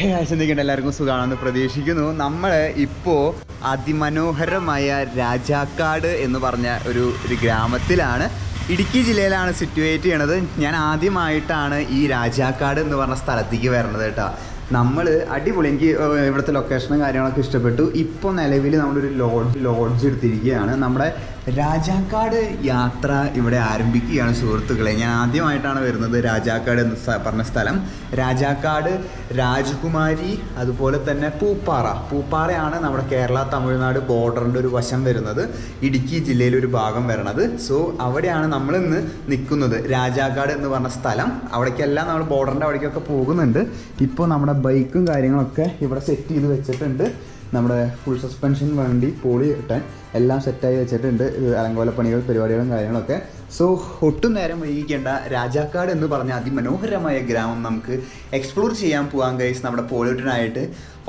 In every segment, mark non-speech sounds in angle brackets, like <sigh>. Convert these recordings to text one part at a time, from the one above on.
ചിന്തിക്കേണ്ട എല്ലാവർക്കും സുഖമാണെന്ന് പ്രതീക്ഷിക്കുന്നു. നമ്മൾ ഇപ്പോൾ അതിമനോഹരമായ രാജാക്കാട് എന്ന് പറഞ്ഞ ഒരു ഒരു ഗ്രാമത്തിലാണ്. ഇടുക്കി ജില്ലയിലാണ് സിറ്റുവേറ്റ് ചെയ്യണത്. ഞാൻ ആദ്യമായിട്ടാണ് ഈ രാജാക്കാട് എന്ന് പറഞ്ഞ സ്ഥലത്തേക്ക് വരുന്നത് കേട്ടോ. നമ്മൾ അടിപൊളി എനിക്ക് ഇവിടുത്തെ ലൊക്കേഷനും കാര്യങ്ങളൊക്കെ ഇഷ്ടപ്പെട്ടു. ഇപ്പോൾ നിലവിൽ നമ്മളൊരു ലോഡ്ജ് ലോഡ്ജ് എടുത്തിരിക്കുകയാണ്. നമ്മുടെ രാജാക്കാട് യാത്ര ഇവിടെ ആരംഭിക്കുകയാണ് സുഹൃത്തുക്കളെ. ഞാൻ ആദ്യമായിട്ടാണ് വരുന്നത് രാജാക്കാട് എന്ന് പറഞ്ഞ സ്ഥലം. രാജാക്കാട് രാജകുമാരി അതുപോലെ തന്നെ പൂപ്പാറ. പൂപ്പാറയാണ് നമ്മുടെ കേരള തമിഴ്നാട് ബോർഡറിന്റെ ഒരു വശം വരുന്നത്. ഇടുക്കി ജില്ലയിലെ ഒരു ഭാഗം വരണത്. സോ അവിടെയാണ് നമ്മളിന്ന് നിൽക്കുന്നത്. രാജാക്കാട് എന്ന് പറഞ്ഞ സ്ഥലം. അവിടേക്കെല്ലാം നമ്മൾ ബോർഡറിന്റെ അവിടേക്കൊക്കെ പോകുന്നുണ്ട്. ഇപ്പോൾ നമ്മുടെ ബൈക്കും കാര്യങ്ങളൊക്കെ ഇവിടെ സെറ്റ് ചെയ്ത് വെച്ചിട്ടുണ്ട്. നമ്മുടെ ഫുൾ സസ്പെൻഷൻ വണ്ടി പോളി കിട്ടാൻ എല്ലാം സെറ്റായി വെച്ചിട്ടുണ്ട്. അലങ്കോലപ്പണികൾ പരിപാടികളും കാര്യങ്ങളൊക്കെ. സോ ഒട്ടും നേരം വൈകിക്കേണ്ട രാജാക്കാട് എന്ന് പറഞ്ഞ അതിമനോഹരമായ ഗ്രാമം നമുക്ക് എക്സ്പ്ലോർ ചെയ്യാൻ പോകാൻ കഴിച്ച് നമ്മുടെ പോളിയോട്ടിനായിട്ട്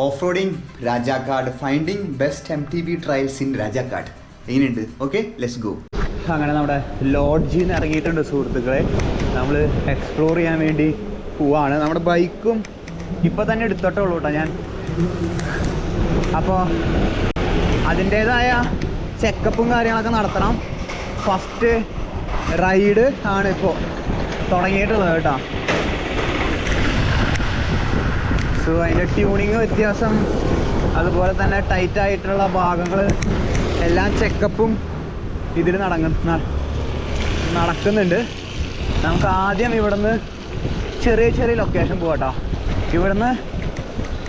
off roading Rajakkad finding best M T B trails in Rajakkad. എങ്ങനെയുണ്ട്? ഓക്കെ ലെറ്റ്സ് ഗോ അങ്ങനെ നമ്മുടെ ലോഡ്ജിൽ നിന്ന് ഇറങ്ങിയിട്ടുണ്ട് സുഹൃത്തുക്കളെ. നമ്മൾ എക്സ്പ്ലോർ ചെയ്യാൻ വേണ്ടി പോവാണ്. നമ്മുടെ ബൈക്കും ഇപ്പം തന്നെ എടുത്തോട്ടേ ഉള്ളൂ കേട്ടോ ഞാൻ. അപ്പോൾ അതിന്റേതായ ചെക്കപ്പും കാര്യങ്ങളൊക്കെ നടത്തണം. ഫസ്റ്റ് റൈഡ് ആണ് ഇപ്പോൾ തുടങ്ങിയിട്ടുള്ളത് കേട്ടോ. സോ അതിന്റെ ട്യൂണിങ് വ്യത്യാസം അതുപോലെ തന്നെ ടൈറ്റ് ആയിട്ടുള്ള ഭാഗങ്ങൾ എല്ലാം ചെക്കപ്പും ഇതിൽ നടങ്ങ നടക്കുന്നുണ്ട്. നമുക്ക് ആദ്യം ഇവിടുന്ന് ചെറിയ ചെറിയ ലൊക്കേഷൻ പോകട്ടോ ഇവിടുന്ന്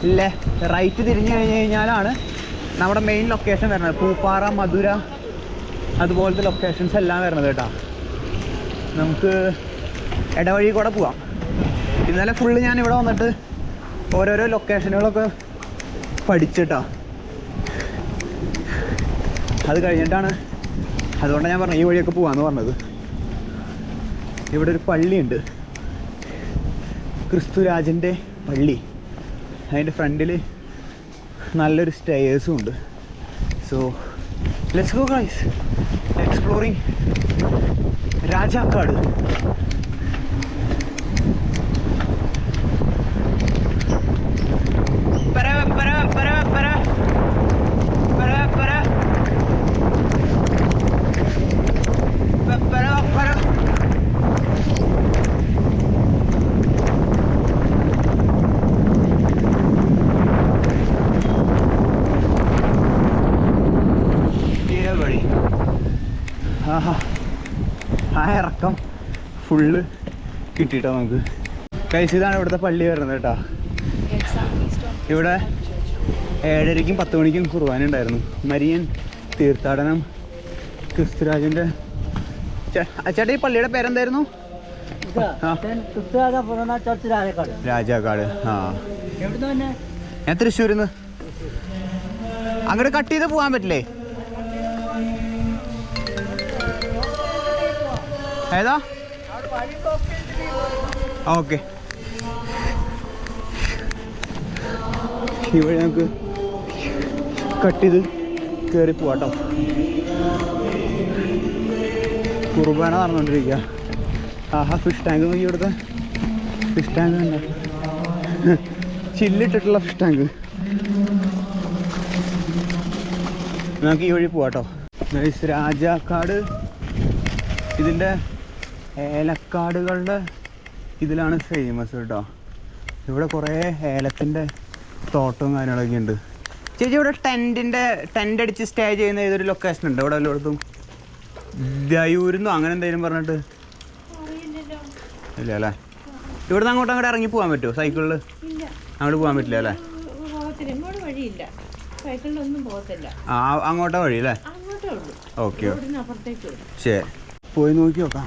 ലെ റൈറ്റ് തിരിഞ്ഞു കഴിഞ്ഞ് കഴിഞ്ഞാലാണ് നമ്മുടെ മെയിൻ ലൊക്കേഷൻ വരുന്നത്. പൂപ്പാറ മധുര അതുപോലത്തെ ലൊക്കേഷൻസ് എല്ലാം വരുന്നത് കേട്ടോ. നമുക്ക് ഇടവഴി കൂടെ പോവാം. ഇന്നലെ ഫുള്ള് ഞാൻ ഇവിടെ വന്നിട്ട് ഓരോരോ ലൊക്കേഷനുകളൊക്കെ പഠിച്ചിട്ടാ. അത് കഴിഞ്ഞിട്ടാണ് അതുകൊണ്ടാണ് ഞാൻ പറഞ്ഞത് ഈ വഴിയൊക്കെ പോവാന്ന് പറഞ്ഞത്. ഇവിടെ ഒരു പള്ളിയുണ്ട്. ക്രിസ്തുരാജന്റെ പള്ളി. അതിന്റെ ഫ്രണ്ടിൽ നല്ലൊരു സ്റ്റെയേഴ്സും ഉണ്ട്. So let's go guys exploring Rajakkad പര പര പര പര പര പര പ- പര പര ഈ വഴി ആഹാ ആ ഇറക്കം ഫുള്ള് കിട്ടിയിട്ടോ നമുക്ക്. കഴിച്ച് ഇതാണ് ഇവിടുത്തെ പള്ളി വരുന്നത് കേട്ടോ. ഇവിടെ ഏഴരയ്ക്കും പത്ത് മണിക്കും കുർബാന ഉണ്ടായിരുന്നു. മരിയൻ തീർത്ഥാടനം ക്രിസ്തുരാജന്റെ ചേട്ടാ ഈ പള്ളിയുടെ പേരെന്തായിരുന്നു? രാജാക്കാട്. ആ. ഞാൻ തൃശ്ശൂരിൽ നിന്ന് അങ്ങോട്ട് കട്ട് ചെയ്ത് പോകാൻ പറ്റില്ലേ? ഏതാ? ഓക്കെ. ഇവിടെ നമുക്ക് കട്ട് ചെയ്ത് കയറി പോവാട്ടോ കുർബാന നടന്നുകൊണ്ടിരിക്കുക. ആഹാ ഫിഷ് ടാങ്ക് നോക്കി ഇവിടുത്തെ ഫിഷ് ടാങ്ക് തന്നെ ചില്ലിട്ടിട്ടുള്ള ഫിഷ് ടാങ്ക് നമുക്ക് ഈ വഴി പോവാട്ടോ രാജാക്കാട് ഇതിന്റെ ഏലക്കാടുകളുടെ ഇതിലാണ് ഫേമസ് കേട്ടോ ഇവിടെ കുറേ ഏലത്തിന്റെ തോട്ടവും കാര്യങ്ങളൊക്കെ ഉണ്ട്. ചേച്ചി ഇവിടെ ടെന്റിന്റെ ടെന്റ് അടിച്ച് സ്റ്റേ ചെയ്യുന്ന ഏതൊരു ലൊക്കേഷൻ ഉണ്ട്? ഇവിടെ എല്ലായിടത്തും ദയൂരുന്നോ? അങ്ങനെ എന്തെങ്കിലും പറഞ്ഞിട്ട്? ഇല്ല അല്ലേ? ഇവിടുന്ന് അങ്ങോട്ട് അങ്ങോട്ട് ഇറങ്ങി പോകാൻ പറ്റുമോ? സൈക്കിളിൽ അങ്ങോട്ട് പോകാൻ പറ്റില്ല അല്ലേ? ആ അങ്ങോട്ടാ വഴി അല്ലേ? ഓക്കെ ശരി. പോയി നോക്കി നോക്കാം.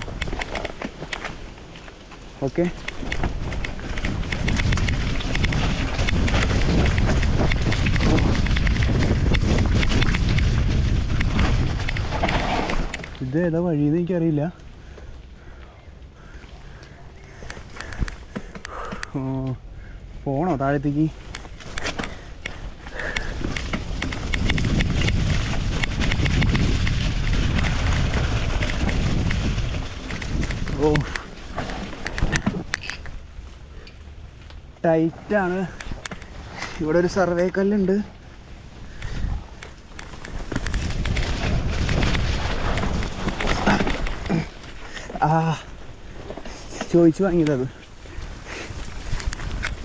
ഓക്കെ. ഇത് ഏതാ വഴിയെന്ന് എനിക്കറിയില്ല. പോണോ താഴത്തേക്ക് ഓ ടൈറ്റാണ് ഇവിടെ ഒരു സർവേ കല്ലുണ്ട്. ആ ചോദിച്ചു വാങ്ങിയതത്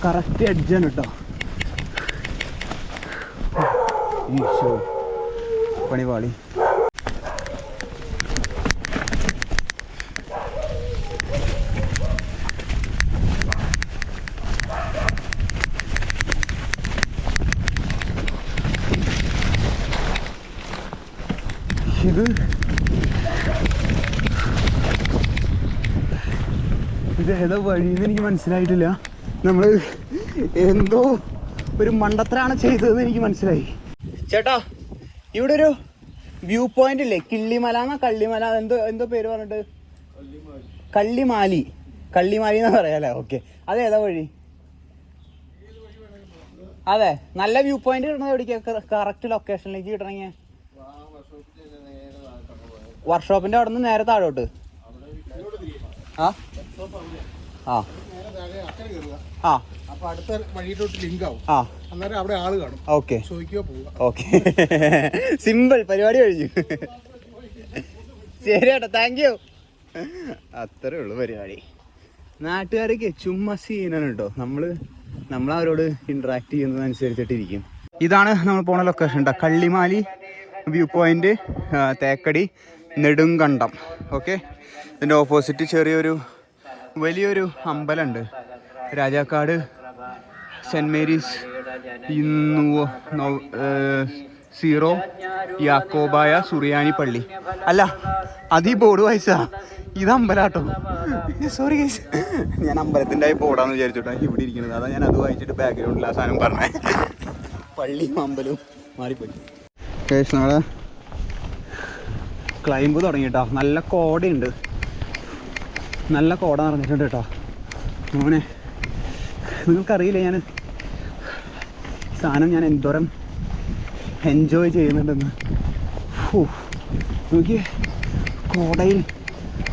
കറക്റ്റ് എഡ്ജാണ് കേട്ടോ ഈശോ പണിപാളി ഇത് വഴിന്ന് എനിക്ക് മനസ്സിലായിട്ടില്ല. നമ്മൾ എന്തോ ഒരു മണ്ടത്തരാണ് ചെയ്തതെന്ന് എനിക്ക് മനസ്സിലായി. ചേട്ടാ ഇവിടെ ഒരു വ്യൂ പോയിന്റ് ഇല്ലേ? കിള്ളിമല കള്ളിമല എന്തോ എന്തോ പേര് പറഞ്ഞിട്ട്? കള്ളിമാലി. കള്ളിമാലി എന്ന് പറയാല്ലേ? ഓക്കെ അതേതാ വഴി? അതെ നല്ല വ്യൂ പോയിന്റ് കിട്ടണത് എവിടേക്കാ? കറക്റ്റ് ലൊക്കേഷനിലേക്ക് കിട്ടണമെങ്കിൽ വർക്ക്ഷോപ്പിന്റെ അവിടെ നിന്ന് നേരെ താഴോട്ട്. ആ? ആ. ആ. അപ്പൊ അടുത്ത വഴിയിലോട്ട് ലിങ്ക് ആവും. ആ. അന്നേരം അവിടെ ആൾ കാണും. ഓക്കെ. ചോദിക്കുക പോവുക. ഓക്കെ. സിമ്പിൾ <laughs> പരിപാടി കഴിഞ്ഞു. ശരി ചേട്ടാ താങ്ക് യു അത്രേ ഉള്ളൂ പരിപാടി. നാട്ടുകാരൊക്കെ ചുമ്മാ സീനാണ് കേട്ടോ നമ്മൾ നമ്മൾ ഇന്ററാക്ട് ഇന്ററാക്ട് ചെയ്യുന്നതനുസരിച്ചിട്ടിരിക്കും ഇതാണ് നമ്മൾ പോണ ലൊക്കേഷൻ കേട്ടോ Kallimali view point Thekkady Nedumkandam. Okay? ഇതിന്റെ ഓപ്പോസിറ്റ് ചെറിയൊരു വലിയൊരു അമ്പലമുണ്ട്. രാജാക്കാട് സെന്റ് മേരീസ് ഇന്നു നോ ഏർ സീറോ യാക്കോബായ സുറിയാനി പള്ളി. അല്ല അതീ ബോർഡ് വായിച്ചാ ഇത് അമ്പലാട്ടോ. സോറി ഗൈസ് ഞാൻ അമ്പലത്തിന്റെ ആയി ബോർഡാന്ന് വിചാരിച്ചോട്ടാ ഇവിടെ ഇരിക്കുന്നത്. അതാ ഞാൻ അത് വായിച്ചിട്ട് ബാക്ക്ഗ്രൗണ്ടിൽ ആ സാധനം പറഞ്ഞേ. പള്ളിയും അമ്പലവും മാറിപ്പോയി. ക്ലൈമ്പ് തുടങ്ങിട്ടോ. നല്ല കോടയുണ്ട്. നല്ല കോട നിറഞ്ഞിട്ടുണ്ട് കേട്ടോ. മോനെ നിങ്ങൾക്കറിയില്ല ഞാൻ സാധനം ഞാൻ എന്തോരം എൻജോയ് ചെയ്യുന്നുണ്ടെന്ന്. ഓ നോക്കിയേ കോടയിൽ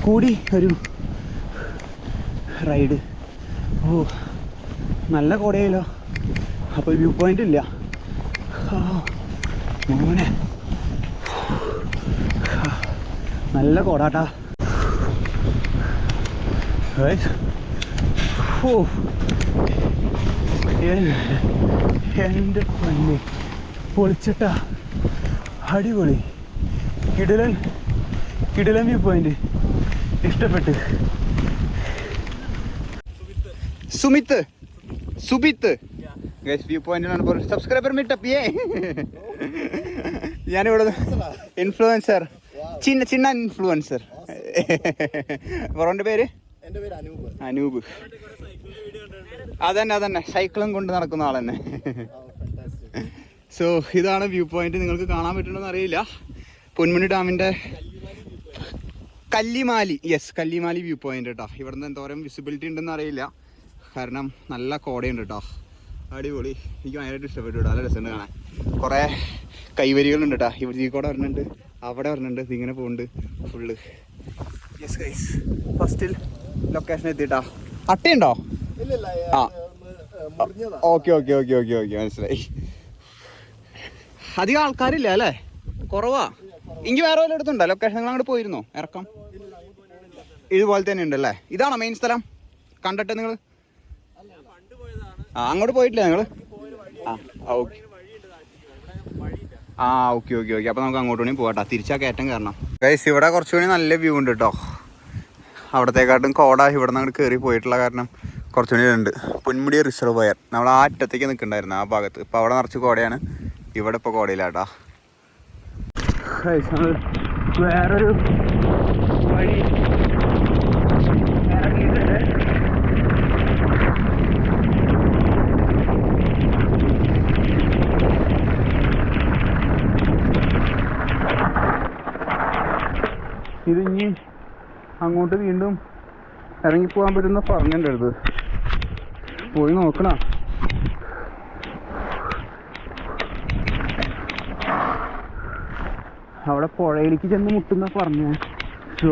കൂടി ഒരു റൈഡ് ഓ നല്ല കോടയല്ലോ അപ്പോൾ വ്യൂ പോയിന്റ് ഇല്ല. മോനെ. നല്ല കോടാട്ടാ. Right? Whew. എന്റെ പൊന്നെ. പൊളിച്ചിട്ട. അടിപൊളി. കിടലൻ കിടലൻ വ്യൂ പോയിന്റ്. ഇഷ്ടപ്പെട്ട്. സുമിത്ത്. സുബിത്ത്. വ്യൂ പോയിന്റിലാണ് സബ്സ്ക്രൈബർ മീറ്റപ്പ് ഞാനിവിടെ ഇൻഫ്ലുവൻസർ ചിന്ന ചിന്ന ഇൻഫ്ലുവൻസർ <laughs> പേര് പേര്? അനൂപ്. അതന്നെ അതന്നെ. സൈക്കിളും കൊണ്ട് നടക്കുന്ന ആൾ തന്നെ സോ ഇതാണ് വ്യൂ പോയിന്റ് നിങ്ങൾക്ക് കാണാൻ പറ്റണമെന്ന് അറിയില്ല. പൊന്മുടി ഡാമിന്റെ Kallimali. Yes Kallimali view point കേട്ടോ ഇവിടുന്ന് എന്തോരം വിസിബിലിറ്റി ഉണ്ടെന്ന് അറിയില്ല. കാരണം നല്ല കോടയുണ്ട് കേട്ടോ അടിപൊളി. എനിക്ക് ഭയങ്കരമായിട്ട് ഇഷ്ടപ്പെട്ടു കേട്ടോ നല്ല രസമുണ്ട് കാണാൻ. കുറേ കൈവരികളുണ്ട് കേട്ടോ ഇവിടെ ഈ കൂടെ വരുന്നുണ്ട് അവിടെ വരുന്നുണ്ട് ഇതിങ്ങനെ പോകുന്നുണ്ട് ഫുള്ള് യെസ് ഗൈസ് ഫസ്റ്റിൽ ലൊക്കേഷൻ എത്തിയിട്ടാ. അട്ടയുണ്ടോ? ആ. മുറിഞ്ഞതാ. Okay okay okay okay okay മനസ്സിലായി. അധികം ആൾക്കാരില്ല അല്ലേ? കുറവാ. ഇനി വേറെ വല്ല എടുത്തുണ്ടോ ലൊക്കേഷൻ നിങ്ങൾ അങ്ങോട്ട് പോയിരുന്നോ? ഇറക്കം? ഇതുപോലെ തന്നെ ഉണ്ടല്ലേ? ഇതാണോ മെയിൻ സ്ഥലം? കണ്ടിട്ട് നിങ്ങൾ? ആ അങ്ങോട്ട് പോയിട്ടില്ല നിങ്ങൾ? ആ ഓക്കെ. ആ ഓക്കെ ഓക്കെ ഓക്കെ. അപ്പോൾ നമുക്ക് അങ്ങോട്ട് വേണമെങ്കിൽ പോകട്ടോ തിരിച്ചാ കയറ്റം കയറണം. ഗൈസ് ഇവിടെ കുറച്ചുകൂടി നല്ല വ്യൂ ഉണ്ട് കേട്ടോ അവിടത്തേക്കാട്ടും കോട ഇവിടെ നിന്ന് അങ്ങോട്ട് കയറി പോയിട്ടുള്ള കാരണം കുറച്ചുകൂടി ഉണ്ട്. പൊന്മുടി റിസർവയർ നമ്മൾ ആ അറ്റത്തേക്ക് നിൽക്കണ്ടായിരുന്നു ആ ഭാഗത്ത്. ഇപ്പോൾ അവിടെ നിറച്ച് കോടയാണ്. ഇവിടെ ഇപ്പോൾ കോടയിലാട്ടാ വേറൊരു വഴി ഇത് ഇനി അങ്ങോട്ട് വീണ്ടും ഇറങ്ങി പോകാൻ പറ്റുന്ന പറഞ്ഞിന്റെ അടുത്ത് പോയി നോക്കണ. അവിടെ പുഴയിലേക്ക് ചെന്ന് മുട്ടുന്ന പറഞ്ഞു സോ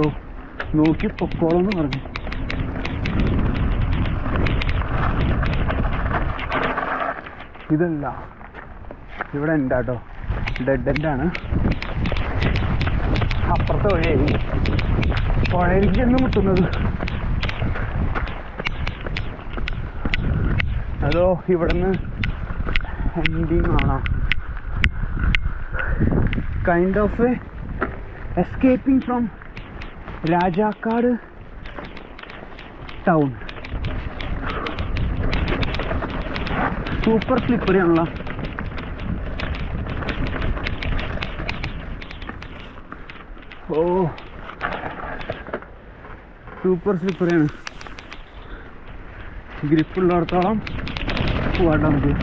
നോക്കി പൊക്കോളം എന്ന് പറഞ്ഞു. ഇതല്ല. ഇവിടെ ഉണ്ടാട്ടോ ഡെഡ് എൻഡാണ് അപ്പുറത്തെ വഴിയായി. പുഴയിലേക്ക് എന്ന് മുട്ടുന്നത്. അതോ ഇവിടുന്ന് എൻഡിങ് ആണോ? Kind of escaping from Rajakkad town super slippery oh. Super സ്ലിപ്പറിയാണ് ഗ്രിപ്പുള്ളിടത്തോളം പോവാട്ടോ നമുക്ക്.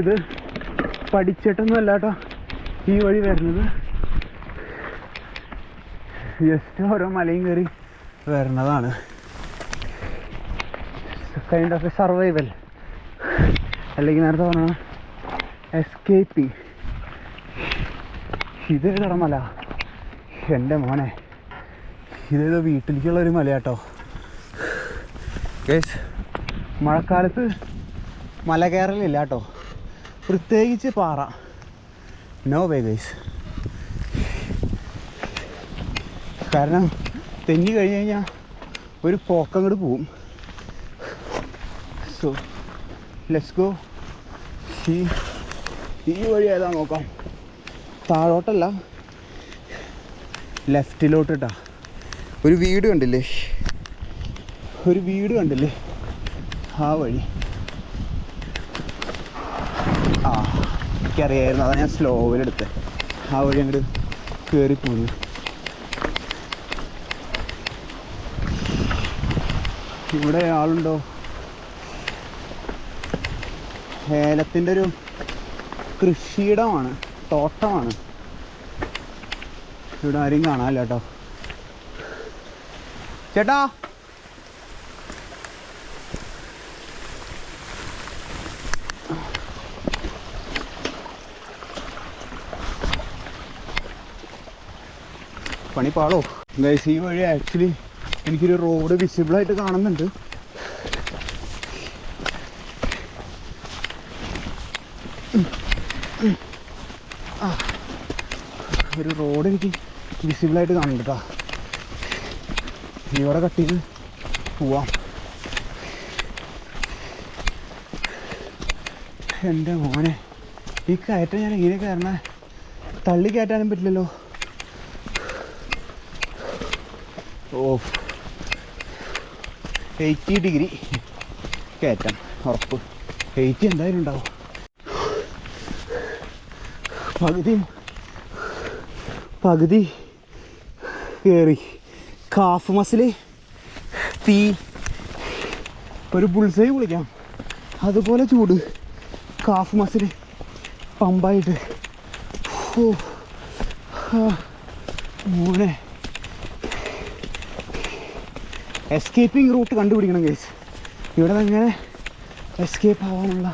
ഇത് പഠിച്ചിട്ടൊന്നും അല്ല കേട്ടോ ഈ വഴി വരുന്നത്. ജസ്റ്റ് ഓരോ മലയും കയറി വരുന്നതാണ്. കൈൻഡ് ഓഫ് എ സർവൈവൽ അല്ലെങ്കിൽ നേരത്തെ പറഞ്ഞ എസ്കേപ്പിംഗ് ഇതേതട മല എന്റെ മോനെ. ഇതേതോ വീട്ടിലേക്കുള്ള ഒരു മലയാട്ടോ. ഗൈസ് മഴക്കാലത്ത് മല കയറലില്ല കേട്ടോ പ്രത്യേകിച്ച് പാറ. നോ വേ ഗൈസ് കാരണം തെന്നി കഴിഞ്ഞ് കഴിഞ്ഞാൽ ഒരു പോക്കങ്ങോട്ട് പോവും. സോ ലെറ്റ്സ് ഗോ ഈ ഈ വഴി ഏതാ നോക്കാം? താഴോട്ടല്ല. ലെഫ്റ്റിലോട്ട് ഇട്ടാ ഒരു വീട് കണ്ടില്ലേ? ഒരു വീട് കണ്ടില്ലേ? ആ വഴി. ആ എനിക്കറിയായിരുന്നു. അതാണ് ഞാൻ സ്ലോവിലെടുത്ത്. ആ വഴി അങ്ങോട്ട് കയറി പോന്നു ഇവിടെ ആളുണ്ടോ? ഏലത്തിന്റെ ഒരു കൃഷിയിടമാണ് തോട്ടമാണ്. ഇവിടെ ആരും കാണാനില്ല കേട്ടോ. ചേട്ടാ! പണി പാളോ? ഗൈസ് ഈ വഴി ആക്ച്വലി എനിക്കൊരു റോഡ് വിസിബിൾ ആയിട്ട് കാണുന്നുണ്ട്. ഒരു റോഡ് എനിക്ക് വിസിബിളായിട്ട് കാണുന്നുണ്ട് കേട്ടോ ഇവിടെ കട്ട് ചെയ്ത് പോവാം. എന്റെ മോനെ ഈ കയറ്റം ഞാൻ ഇങ്ങനെ കയറണേ? തള്ളി കയറ്റാനും പറ്റില്ലല്ലോ. ഓ. എയ്റ്റി ഡിഗ്രി കയറ്റം ഉറപ്പ്. എയ്റ്റി എന്തായാലും ഉണ്ടാവും. പകുതി പകുതി കയറി കാഫ് മസിൽ തീ. ഒരു ബുൾസൈ വിളിക്കാം അതുപോലെ ചൂട്. കാഫ് മസിൽ പമ്പായിട്ട് ഓ മോനെ. എസ്കേപ്പിംഗ് റൂട്ട് കണ്ടുപിടിക്കണം കേസ് ഇവിടെ നിന്ന് എങ്ങനെ എസ്കേപ്പ് ആവാനുള്ള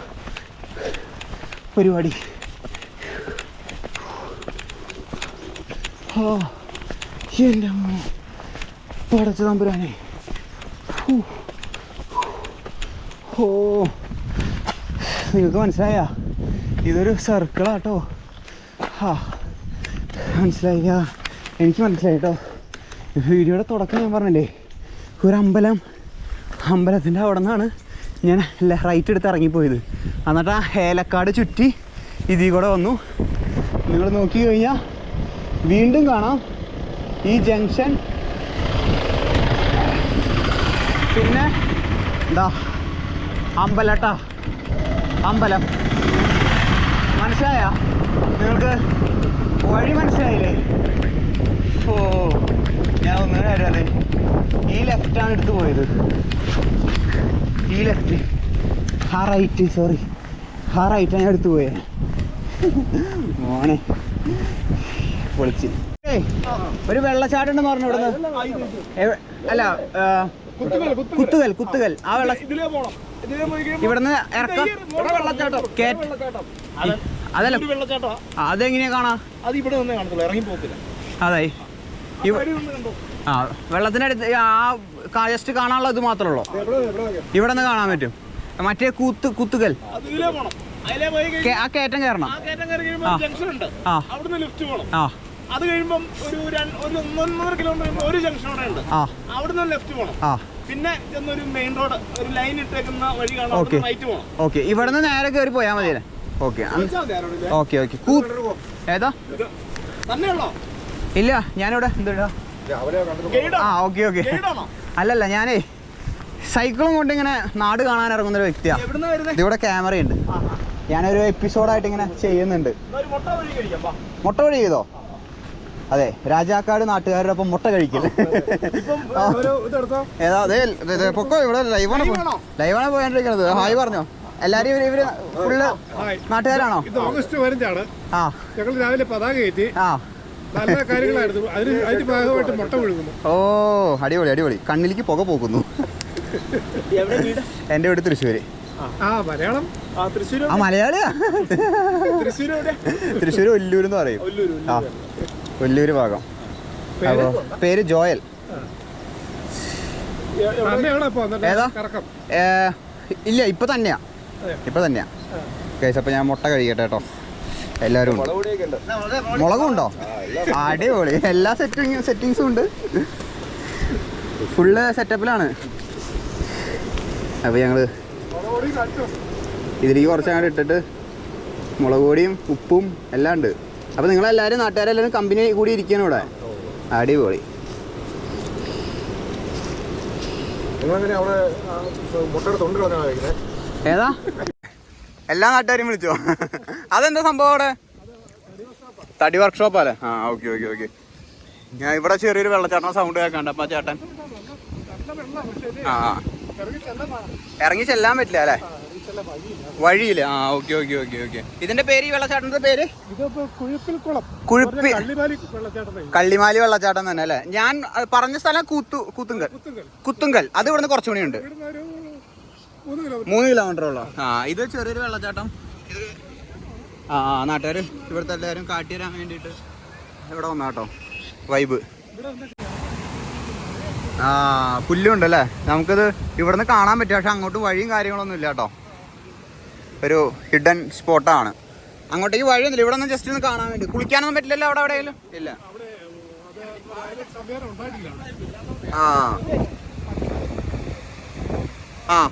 പരിപാടി. എന്റെ മോനെ പടച്ച തമ്പുരാനെ. ഓ നിങ്ങൾക്ക് മനസ്സിലായ? ഇതൊരു സർക്കിളാട്ടോ ഹാ മനസ്സിലായില്ല. എനിക്ക് മനസ്സിലായി കേട്ടോ വീഡിയോയുടെ തുടക്കം ഞാൻ പറഞ്ഞില്ലേ? ഒരു അമ്പലം അമ്പലത്തിന്റെ അവിടെ നിന്നാണ് ഞാൻ റൈറ്റ് എടുത്ത് ഇറങ്ങിപ്പോയത്. എന്നിട്ട് ആ ഏലക്കാട് ചുറ്റി ഇതിൽ കൂടെ വന്നു. നിങ്ങൾ നോക്കി കഴിഞ്ഞാൽ വീണ്ടും കാണാം. ഈ ജംഗ്ഷൻ. പിന്നെ എന്താ അമ്പലട്ടാ അമ്പലം. മനസ്സിലായ? നിങ്ങൾക്ക് വഴി മനസ്സിലായില്ലേ? ഓ ഞാൻ ഒന്നും കാര്യമല്ലേ. ഈ ലെഫ്റ്റാണ് എടുത്തു പോയത്. ഈ ലെഫ്റ്റ് ആ റൈറ്റ് സോറി ആ ഞാൻ എടുത്തു പോയത് മോനെ. പൊളിച്ച് ഒരു വെള്ളച്ചാട്ടം ഉണ്ടെന്ന് പറഞ്ഞു ഇവിടുന്ന്. അല്ല കുത്തുകൽ കുത്തുകൽ. ആ വെള്ള ഇവിടുന്ന് ഇറക്കം. അതല്ല. അതെങ്ങനെയാ കാണാ? അത് ഇവിടെ നിന്നേ കാണത്തുള്ളൂ ഇറങ്ങി പോകത്തില്ല. അതെ ഈ വഴി ഒന്ന് കണ്ടോ? ആ വെള്ളത്തിനടുത്ത് ആ ജസ്റ്റ് കാണാനുള്ള ഇത് മാത്രമേ ഉള്ളൂ ഇവിടെ നിന്ന് കാണാൻ പറ്റും. മറ്റേ കൂത്ത് കുത്തുകൽ. ആ കയറ്റം കയറണം. ആ ആ. അത് കഴിയുമ്പം ഒരു ഒരു ഒന്നൊന്നര കിലോമീറ്റർ ഒരു ജംഗ്ഷൻ അവിടെ ഉണ്ട്. ആ. അവിടുന്ന് ലെഫ്റ്റ് പോണം. ആ. പിന്നെ ചെന്നൊരു മെയിൻ റോഡ് ഒരു ലൈൻ ഇട്ടേക്കുന്ന വഴി കാണാം. റൈറ്റ് പോണം. ഓക്കെ. ഇവിടെ നിന്ന് നേരെ കയറി പോയാൽ മതി ഓക്കെ? Okay okay. ഏതാ? തന്നെയുള്ളോ ഇല്ല ഞാനിവിടെ എന്താ ആ ഓക്കെ ഓക്കെ. അല്ലല്ല ഞാനേ സൈക്കിളും കൊണ്ട് ഇങ്ങനെ നാട് കാണാൻ ഇറങ്ങുന്ന ഒരു വ്യക്തിയാണ് ഇവിടെ ക്യാമറ ഇതിവിടെ ക്യാമറയുണ്ട്. ഞാനൊരു എപ്പിസോഡായിട്ട് ഇങ്ങനെ ചെയ്യുന്നുണ്ട്. ഒരു മുട്ട വാ. മുട്ട വഴി ചെയ്തോ? അതെ രാജാക്കാട് നാട്ടുകാരുടെ ഒപ്പം മുട്ട കഴിക്കൽ. ഏതാ അതെ പൊക്കോ ഇവിടെ ലൈവാണ് ലൈവാണ് പോയിട്ടിരിക്കുന്നത് ഹായ് പറഞ്ഞോ. എല്ലാരും ഇവർ ഇവർ ഫുള്ള് നാട്ടുകാരാണോ? ഇത് ഓഗസ്റ്റ് പതിനഞ്ചാണ്. ആ. ഞങ്ങൾ രാവിലെ പതാക കയറ്റി. ആ. നല്ല കാര്യങ്ങളായിരുന്നു. അതിന് അതിന്റെ ഭാഗമായിട്ട് മുട്ട വിഴുകുന്നു ഓ അടിപൊളി അടിപൊളി. കണ്ണിലേക്ക് പുക പോക്കുന്നു. എന്റെ വീട് തൃശ്ശൂര്. ആ മലയാളം. ആ മലയാളിയാ തൃശ്ശൂർ ഒല്ലൂർ എന്ന് പറയും. ആ ഒല്ലൂര് ഭാഗം. അപ്പോ പേര് ജോയൽ. ഏതാ? കറക്കം. ഇല്ല ഇപ്പൊ തന്നെയാ. ഇപ്പൊ തന്നെയാ. കേസ് അപ്പൊ ഞാൻ മുട്ട കഴിക്കട്ടെ കേട്ടോ. എല്ലാവരും ഉണ്ട്. മുളകും ഉണ്ടോ. അടിപൊളി. എല്ലാ സെറ്റിങ് സെറ്റിങ്സും ഉണ്ട്. ഫുള്ള് സെറ്റപ്പിലാണ് അപ്പോൾ ഞങ്ങൾ ഇതിലേക്ക് കുറച്ച് അങ്ങോട്ട് ഇട്ടിട്ട് മുളക് പൊടിയും ഉപ്പും എല്ലാം ഉണ്ട്. അപ്പോൾ നിങ്ങളെല്ലാവരും നാട്ടുകാരെല്ലാവരും കമ്പനി കൂടി ഇരിക്കണം ഇവിടെ. അടിപൊളി. ഏതാ? എല്ലാ നാട്ടുകാരും വിളിച്ചോ? അതെന്താ സംഭവം അവിടെ? തടി വർക്ക്ഷോപ്പ് അല്ലേ? ആ ഓക്കെ ഓക്കെ ഓക്കെ ഞാൻ ഇവിടെ ചെറിയൊരു വെള്ളച്ചാട്ടം സൗണ്ട് കേൾക്കണ്ട അപ്പൊ ചേട്ടൻ. ആ ആ. ഇറങ്ങി ചെല്ലാൻ പറ്റില്ല അല്ലേ? വഴിയില്ല ആ ഓക്കെ ഓക്കെ ഓക്കെ ഓക്കെ. ഇതിന്റെ പേര് ഈ വെള്ളച്ചാട്ടത്തിന്റെ പേര്? കുഴിപ്പി കള്ളിമാലി വെള്ളച്ചാട്ടം തന്നെ. അല്ലേ? ഞാൻ പറഞ്ഞ സ്ഥലം കൂത്തു കൂത്തുങ്കൽ. കുത്തുങ്കൽ. അത് ഇവിടുന്ന് കുറച്ചു മണിയുണ്ട്. ഉണ്ട് മൂന്ന് കിലോമീറ്റർ. ഉള്ളു? ആ ഇത് ചെറിയൊരു വെള്ളച്ചാട്ടം. ഇത് ആ ആ നാട്ടുകാർ ഇവിടുത്തെ എല്ലാവരും കാട്ടി തരാൻ വേണ്ടിയിട്ട് ഇവിടെ വന്നാട്ടോ വൈബ്. ആ പുല്ലുണ്ടല്ലേ? നമുക്കിത് ഇവിടുന്ന് കാണാൻ പറ്റും. പക്ഷെ അങ്ങോട്ട് വഴിയും കാര്യങ്ങളൊന്നും ഇല്ല കേട്ടോ. ഒരു ഹിഡൻ സ്പോട്ടാണ് അങ്ങോട്ടേക്ക് വഴിയൊന്നുമില്ല ഇവിടെ നിന്ന് ജസ്റ്റ് ഒന്ന് കാണാൻ വേണ്ടി. കുളിക്കാനൊന്നും പറ്റില്ലല്ലോ അവിടെ എവിടെയെങ്കിലും? ഇല്ല. ആ. ആ.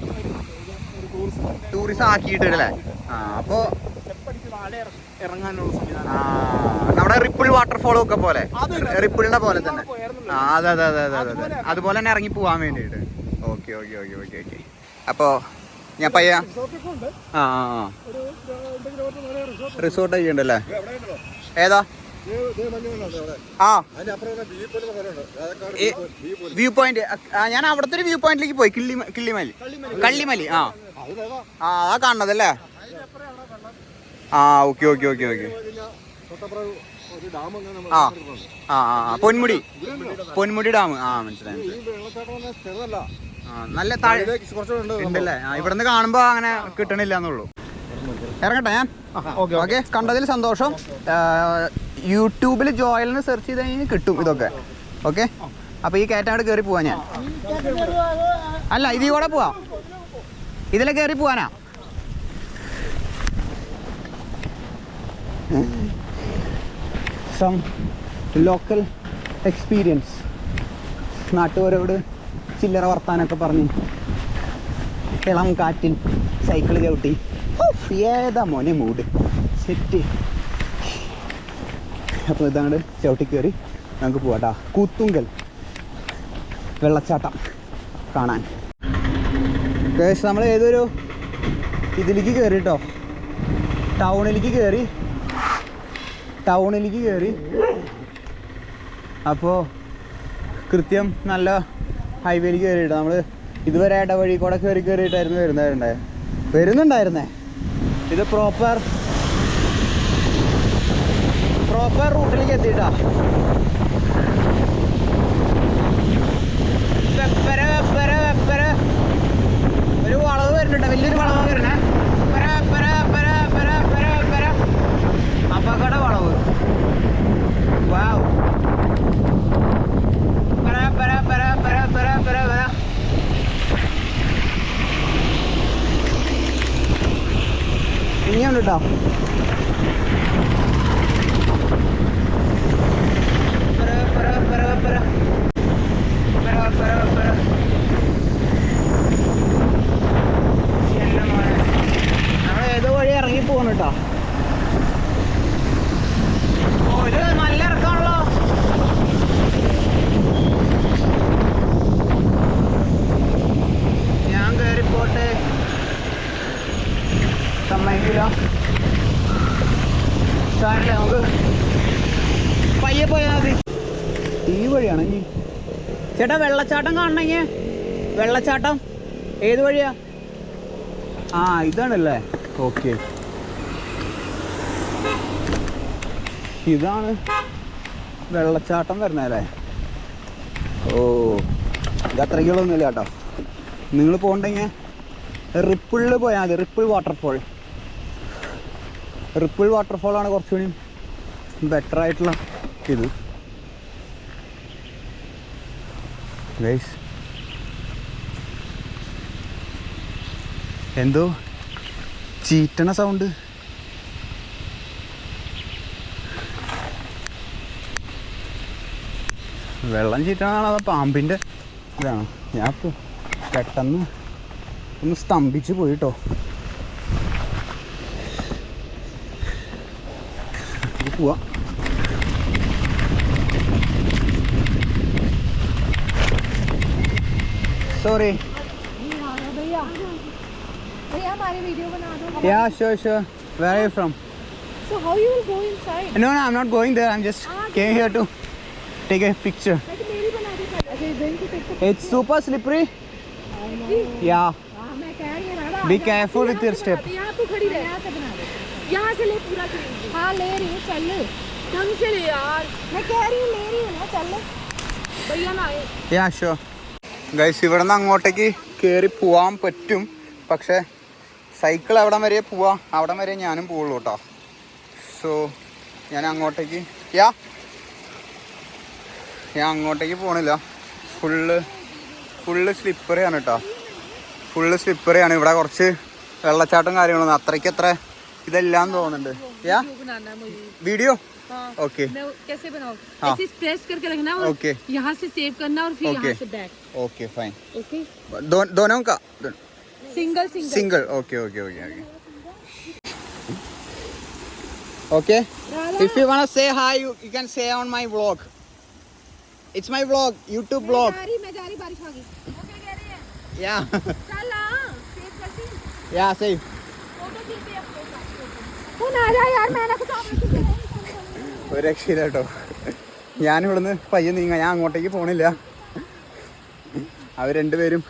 ടൂറിസം ആക്കിയിട്ടല്ലേ ആ അപ്പോ ഇറങ്ങാനുള്ള സംവിധാനം. നമ്മുടെ റിപ്പിൾ വാട്ടർഫോളും ഒക്കെ പോലെ. റിപ്പിളിന്റെ പോലെ തന്നെ. അതെ അതെ അതെ അതെ അതെ അതെ. അതുപോലെ തന്നെ ഇറങ്ങി പോവാൻ വേണ്ടിയിട്ട്. Okay okay okay okay okay. അപ്പോ ഞാൻ പയ്യ ആ റിസോർട്ട് ഒക്കെ ഉണ്ടല്ലേ? ഏതാ? ആ. വ്യൂ പോയിന്റ് ഞാൻ അവിടത്തെ ഒരു വ്യൂ പോയിന്റിലേക്ക് പോയി. കിള്ളി കിള്ളിമലി. കള്ളിമലി. ആ. ആ ആ കാണുന്നതല്ലേ ആ ഓക്കെ ഓക്കെ ഓക്കെ ഓക്കെ. ആ ആ ആ ആ, പൊന്മുടി. പൊന്മുടി ഡാം. ആ മനസ്സിലായി നല്ല താഴെ ഉണ്ടല്ലേ? ആ ഇവിടുന്ന് കാണുമ്പോ അങ്ങനെ കിട്ടണില്ല എന്നുള്ളൂ ഇറങ്ങട്ടെ ഞാൻ? ഓക്കെ കണ്ടതിൽ സന്തോഷം. യൂട്യൂബിൽ ജോയലിന് സെർച്ച് ചെയ്ത് കഴിഞ്ഞാൽ കിട്ടും ഇതൊക്കെ. ഓക്കെ? അപ്പൊ ഈ കയറ്റാട് കയറി പോവാ ഞാൻ. അല്ല ഇതിൽ കൂടെ പോവാം. ഇതിലെ കയറി പോവാനാ? സം ലോക്കൽ എക്സ്പീരിയൻസ് നാട്ടുകാരോട് ചില്ലറ വർത്താനൊക്കെ പറഞ്ഞു ഇളം കാറ്റിൽ സൈക്കിൾ ചവിട്ടി. ഏതാ മോനെ മൂഡ് സെറ്റ് അപ്പോൾ ഇതാണ് ചവിട്ടി കയറി നമുക്ക് പോകട്ടാ കൂത്തുങ്കൽ വെള്ളച്ചാട്ടം കാണാൻ. നമ്മൾ ഏതൊരു ഇതിലേക്ക് കയറി കേട്ടോ ടൗണിലേക്ക് കയറി ടൗണിലേക്ക് കയറി അപ്പോൾ കൃത്യം നല്ല ഹൈവേയിൽ കയറിയിട്ട് നമ്മൾ ഇതുവരെ ഇടവഴി കൂടെ കയറി കയറിയിട്ടായിരുന്നു വരുന്നവരുണ്ടായത് വരുന്നുണ്ടായിരുന്നേ. ഇത് പ്രോപ്പർ പ്രോപ്പർ റൂട്ടിലേക്ക് എത്തിയിട്ടാ. കേട്ടോ നമ്മൾ ഏതോ വഴി ഇറങ്ങി പോകണം കേട്ടോ ഓ ഇത് നല്ല ഇറക്കാണല്ലോ ഞാൻ കയറിപ്പോട്ടെ സമ്മതിക്കില്ല സാറില്ല നമുക്ക് പയ്യെ പോയാൽ മതി ഈ വഴിയാണ് ഇനി ചേട്ടാ വെള്ളച്ചാട്ടം കാണണമെങ്കിൽ വെള്ളച്ചാട്ടം. ഏത് വഴിയാ? ആ ഇതാണല്ലേ. ഓക്കെ. ഇതാണ് വെള്ളച്ചാട്ടം വരുന്നല്ലേ ഓ ഇത് അത്രയ്ക്കുള്ളൊന്നുമില്ല കേട്ടോ. നിങ്ങൾ പോകണ്ടെങ്കിൽ റിപ്പിളിൽ പോയാൽ മതി. Ripple waterfall. റിപ്പിൾ വാട്ടർഫോളാണ് കുറച്ചുകൂടി ബെറ്റർ ആയിട്ടുള്ള ഇത്. ഗൈസ് എന്തോ ചീറ്റണ സൗണ്ട് വെള്ളം ചീറ്റണതാണോ അതോ പാമ്പിന്റെ ഇതാണോ? ഞാൻ പെട്ടെന്ന് ഒന്ന് സ്തംഭിച്ച് പോയിട്ടോ. പോവാ. സോറി भैया हमारी वीडियो बना दो Yeah, sure, sure. Where are you from? So how you will go inside? No, no, I'm not going there. I'm just ah, came here to take a picture. अच्छा It's super slippery. Yeah. हाँ मैं कह रही हूँ ना Be careful with your step. यहाँ तू खड़ी रह यहाँ से बना दे यहाँ से ले पूरा हाँ ले रही हूँ चल ढंग से ले यार मैं कह रही हूँ ले रही हूँ ना चल भैया ना आए Yeah, sure. ഗൈസ് ഇവിടെ നിന്ന് അങ്ങോട്ടേക്ക് കയറി പോവാൻ പറ്റും. പക്ഷേ സൈക്കിൾ അവിടെ വരെ പോവാം. അവിടം വരെ ഞാനും പോവുള്ളൂ കേട്ടോ സോ ഞാൻ അങ്ങോട്ടേക്ക് യാ. ഞാൻ അങ്ങോട്ടേക്ക് പോണില്ല. ഫുള്ള് ഫുള്ള് സ്ലിപ്പറിയാണ് കേട്ടോ ഫുള്ള് സ്ലിപ്പറിയാണ് ഇവിടെ കുറച്ച് വെള്ളച്ചാട്ടം കാര്യങ്ങളൊന്നും അത്രയ്ക്ക് അത്ര ഇതെല്ലാം തോന്നുന്നുണ്ട് യാ बनाना मुझे വീഡിയോ ഓക്കെ मैं कैसे बनाऊं हाँ। ऐसे प्रेस करके रखना और ओके यहाँ से सेव करना और फिर ओके। यहाँ से बैक ഓക്കെ ഫൈൻ ओके दोनों का single single single okay okay okay okay okay if you want to say hi you, you can say on my vlog it's my vlog youtube vlog जा रही मैं जा रही बारिश आ गई ओके कह रही है yeah चल हां सेव करती yeah say फोटो खींचते ഒരു രക്ഷയില്ല കേട്ടോ. ഞാനിവിടുന്ന് പയ്യെ നീങ്ങാം. ഞാൻ അങ്ങോട്ടേക്ക് പോണില്ല. അവർ രണ്ടുപേരും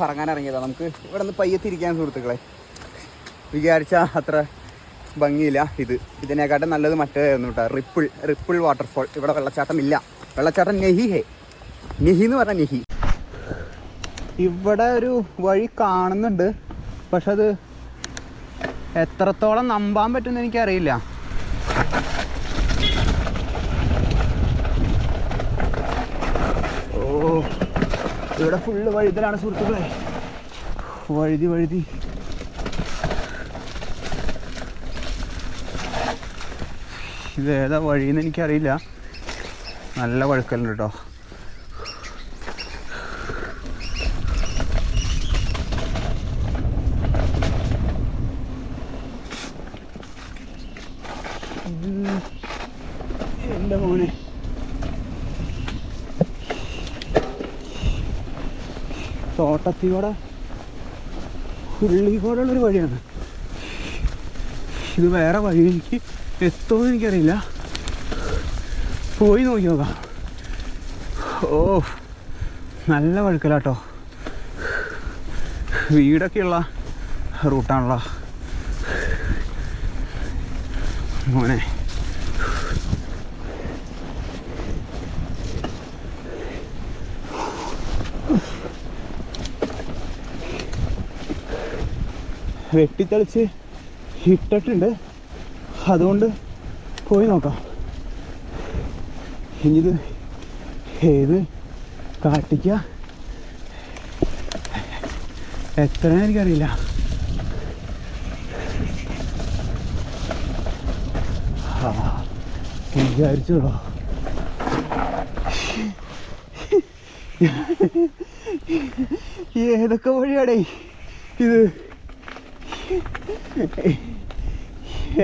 കറങ്ങാൻ ഇറങ്ങിയതാണ് നമുക്ക് ഇവിടെ നിന്ന് പയ്യെ തിരിക്കാൻ സുഹൃത്തുക്കളെ. വിചാരിച്ച അത്ര ഭംഗിയില്ല ഇത്. ഇതിനെക്കാട്ടും നല്ലത് മറ്റേതായിരുന്നു കേട്ടോ. Ripple ripple waterfall. ഇവിടെ വെള്ളച്ചാട്ടം ഇല്ല. വെള്ളച്ചാട്ടം നെഹി ഹേ. നെഹി എന്ന് പറഞ്ഞാൽ നെഹി. ഇവിടെ ഒരു വഴി കാണുന്നുണ്ട്. പക്ഷെ അത് എത്രത്തോളം നമ്പാൻ പറ്റുമെന്ന് എനിക്കറിയില്ല. ഓ ഇവിടെ ഫുള്ള് വഴുതലാണ് സുഹൃത്തുക്കളെ. വഴുതി വഴുതി. ഇത് ഏതാ വഴിയെന്ന് എനിക്കറിയില്ല. നല്ല വഴുക്കലുണ്ട് കേട്ടോ എന്റെ മോനെ തോട്ടത്തിലൂടെ ഉള്ളിക്കോടുള്ളൊരു വഴിയാണ്. ഇത് വേറെ വഴി എനിക്ക് എത്തുമെന്ന് എനിക്കറിയില്ല. പോയി നോക്കി നോക്കാം. ഓ നല്ല വഴുക്കലാട്ടോ. വീടൊക്കെയുള്ള റൂട്ടാണല്ലോ. മോനെ. വെട്ടിത്തെളിച്ച് ഇട്ടിട്ടുണ്ട്. അതുകൊണ്ട് പോയി നോക്കാം. ഇനിയിത് ഏത് കാട്ടിക്ക? എത്ര എനിക്കറിയില്ല. വിചാരിച്ചോളോ വിചാരിച്ചോ? ഏതൊക്കെ വഴിയാടേ ഇത്?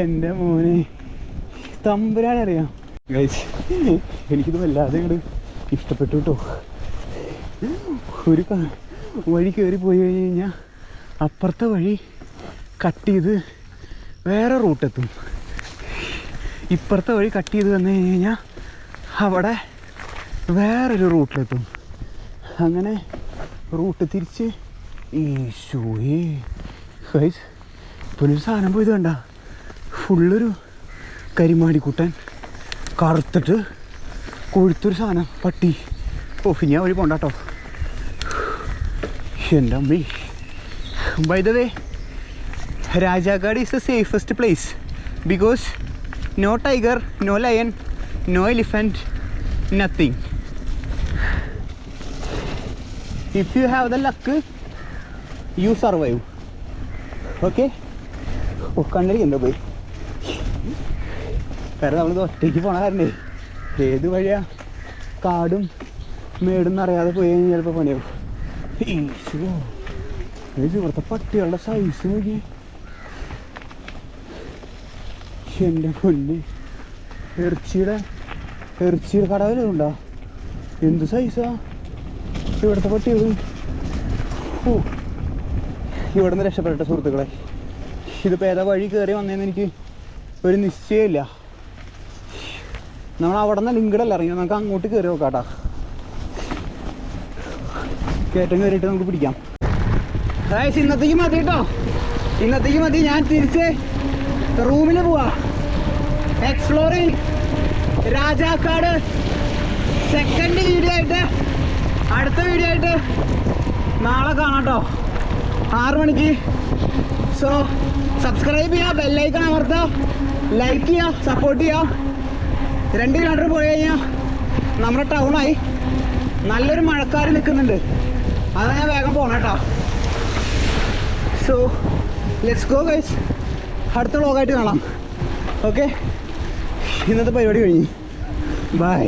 എന്റെ മോനെ. തമ്പുരാനറിയാം? ഗൈസ് എനിക്കിത് വല്ലാതെ ഇങ്ങോട്ട് ഇഷ്ടപ്പെട്ടു കേട്ടോ ഒരു വഴി കയറി പോയി കഴിഞ്ഞ് കഴിഞ്ഞാൽ അപ്പുറത്തെ വഴി കട്ട് ചെയ്ത് വേറെ റൂട്ടെത്തും ഇപ്പുറത്തെ വഴി കട്ട് ചെയ്ത് വന്നു കഴിഞ്ഞ് കഴിഞ്ഞാൽ അവിടെ വേറൊരു റൂട്ടിലെത്തും അങ്ങനെ റൂട്ട് തിരിച്ച് ഈശോയേ. ഗൈസ് ഒരു സാധനം പോയത് കണ്ട. ഫുള്ളൊരു കരിമാടിക്കൂട്ടൻ കറുത്തിട്ട് കൊഴുത്തൊരു സാധനം പട്ടി. ഓ ആ വഴി പോണ്ടാട്ടോ എന്റെ അമ്മേ. വൈദവേ Rajakkad is the safest place because no tiger no lion no elephant nothing if you have the luck you survive okay എന്താ പോയി. കാരണം നമ്മളിത് ഒറ്റയ്ക്ക് പോണ കാരണേ. ഏത് വഴിയാ? കാടും മേടും അറിയാതെ പോയി കഴിഞ്ഞാൽ ചിലപ്പോൾ പണിയാവും. ഇവിടുത്തെ പട്ടികളുടെ സൈസ് നോക്കി എന്റെ പൊന്ന്. ഇറച്ചിയുടെ ഇറച്ചിയുടെ കടവിലുണ്ടോ എന്ത് സൈസാ ഇവിടുത്തെ പട്ടികൾ ഓ ഇവിടെ നിന്ന് രക്ഷപ്പെട്ട സുഹൃത്തുക്കളെ. ഇതിപ്പോൾ ഏതാ വഴി കയറി വന്നതെന്ന് എനിക്ക് ഒരു നിശ്ചയമില്ല. നമ്മൾ അവിടെ നിന്ന് ലിങ്കടല്ല ഇറങ്ങി നമുക്ക് അങ്ങോട്ട് കയറി നോക്കാട്ടാ. കയറ്റം കയറിയിട്ട് നമുക്ക് പിടിക്കാം. അതായത് ഇന്നത്തേക്ക് മതി കേട്ടോ. ഇന്നത്തേക്ക് മതി. ഞാൻ തിരിച്ച് റൂമിൽ പോവാ. എക്സ്പ്ലോറിങ് രാജാക്കാട് സെക്കൻഡ് വീഡിയോ ആയിട്ട് അടുത്ത വീഡിയോ ആയിട്ട് നാളെ കാണാം കേട്ടോ. ആറു മണിക്ക്. സോ സബ്സ്ക്രൈബ് ചെയ്യുക ബെല്ലൈക്കൺ അമർത്തുക ലൈക്ക് ചെയ്യുക സപ്പോർട്ട് ചെയ്യുക. രണ്ട് കിലോമീറ്റർ പോയി കഴിഞ്ഞാൽ നമ്മുടെ ടൗണായി നല്ലൊരു മഴക്കാർ നിൽക്കുന്നുണ്ട്. അതാണ് ഞാൻ വേഗം പോകണം കേട്ടോ. സോ ലെറ്റ്സ് ഗോ ഗൈസ് അടുത്ത വ്ളോഗായിട്ട് കാണാം. ഓക്കെ ഇന്നത്തെ പരിപാടി കഴിഞ്ഞു. ബൈ